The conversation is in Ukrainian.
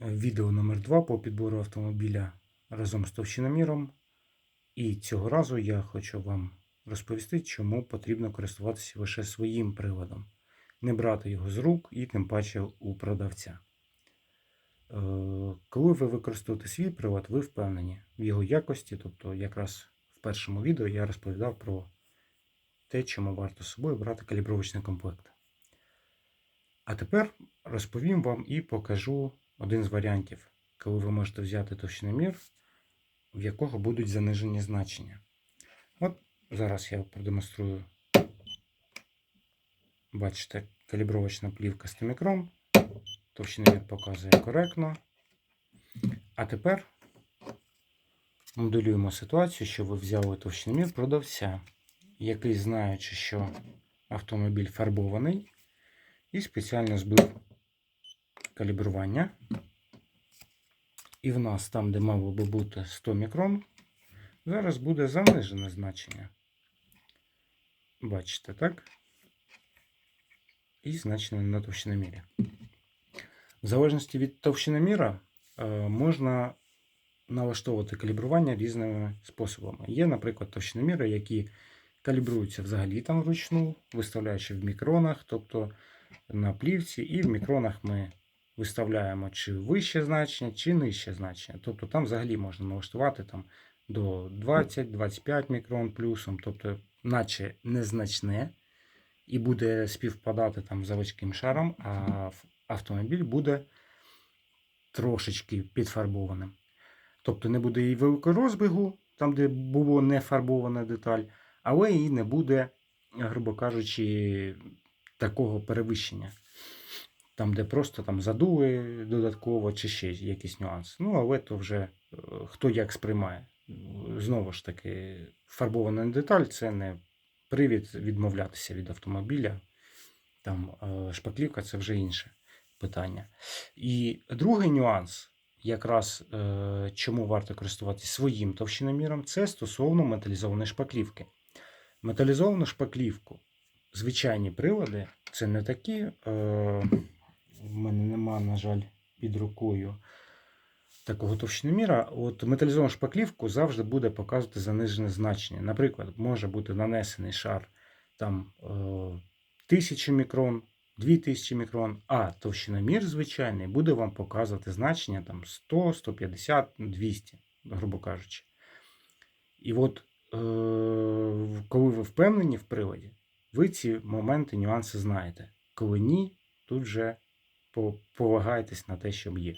Відео номер 2 по підбору автомобіля разом з товщиноміром. І цього разу я хочу вам розповісти, чому потрібно користуватися лише своїм приладом, не брати його з рук і тим паче у продавця. Е, Коли ви використовуєте свій прилад, ви впевнені в його якості. Тобто, якраз в першому відео я розповідав про те, чому варто з собою брати калібровочний комплект. А тепер розповім вам і покажу один з варіантів, коли ви можете взяти товщиномір, в якого будуть занижені значення. От зараз я продемонструю. Бачите, калібровочна плівка 100 мікрон. Товщиномір показує коректно. А тепер моделюємо ситуацію, що ви взяли товщиномір продавця, який, знаючи, що автомобіль фарбований, і спеціально збив калібрування. І в нас там, де мало би бути 100 мікрон, зараз буде занижене значення. Бачите, так? І значення на товщиномірі. В залежності від товщиноміра е, можна налаштовувати калібрування різними способами. Є, наприклад, товщиноміри, які калібруються взагалі там вручну, виставляючи в мікронах, тобто на плівці, і в мікронах ми виставляємо чи вище значення, чи нижче значення. Тобто там взагалі можна налаштувати там до 20-25 мікрон плюсом, тобто, наче незначне, і буде співпадати там з заводським шаром, а автомобіль буде трошечки підфарбованим. Тобто не буде і великого розбігу, там, де було не фарбована деталь, але і не буде, грубо кажучи, такого перевищення. Там, де просто там задули додатково, чи ще якийсь нюанс. Ну, але то вже е, хто як сприймає. Знову ж таки, фарбована деталь це не привід відмовлятися від автомобіля. Там е, шпаклівка це вже інше питання. І другий нюанс, якраз е, чому варто користуватися своїм товщиноміром, це стосовно металізованої шпаклівки. Металізовану шпаклівку, звичайні прилади, це не такі. В мене нема, на жаль, під рукою такого товщиноміра. От металізовану шпаклівку завжди буде показувати занижене значення. Наприклад, може бути нанесений шар там е, 1000 мікрон, 2000 мікрон, а товщиномір звичайний буде вам показувати значення там 100, 150, 200, грубо кажучи. І от е, коли ви впевнені в приладі, ви ці моменти, нюанси знаєте. Коли ні, тут вже по- полагайтесь на те, що є.